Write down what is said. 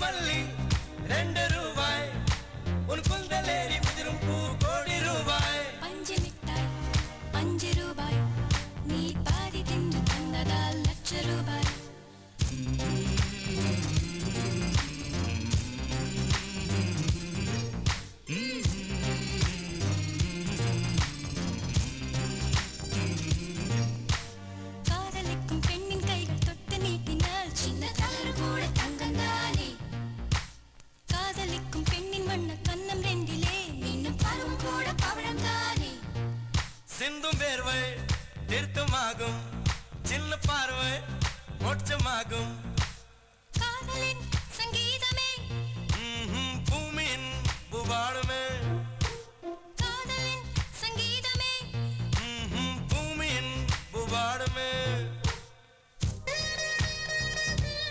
மல்லி ரெண்டு ரூபாய். உன் குந்தலேறி உதிரும் பூ கோடி ரூபாய். பஞ்சு மிட்டாய் அஞ்சு ரூபாய். நீ பாதி வேர்வை தீர்த்தமாகும் சின்ன பார்வை மோட்சமாகும். காதலின் சங்கீதமே. பூமியின் புவாடுமே காதலின் சங்கீதமே. பூமியின் புவாடுமே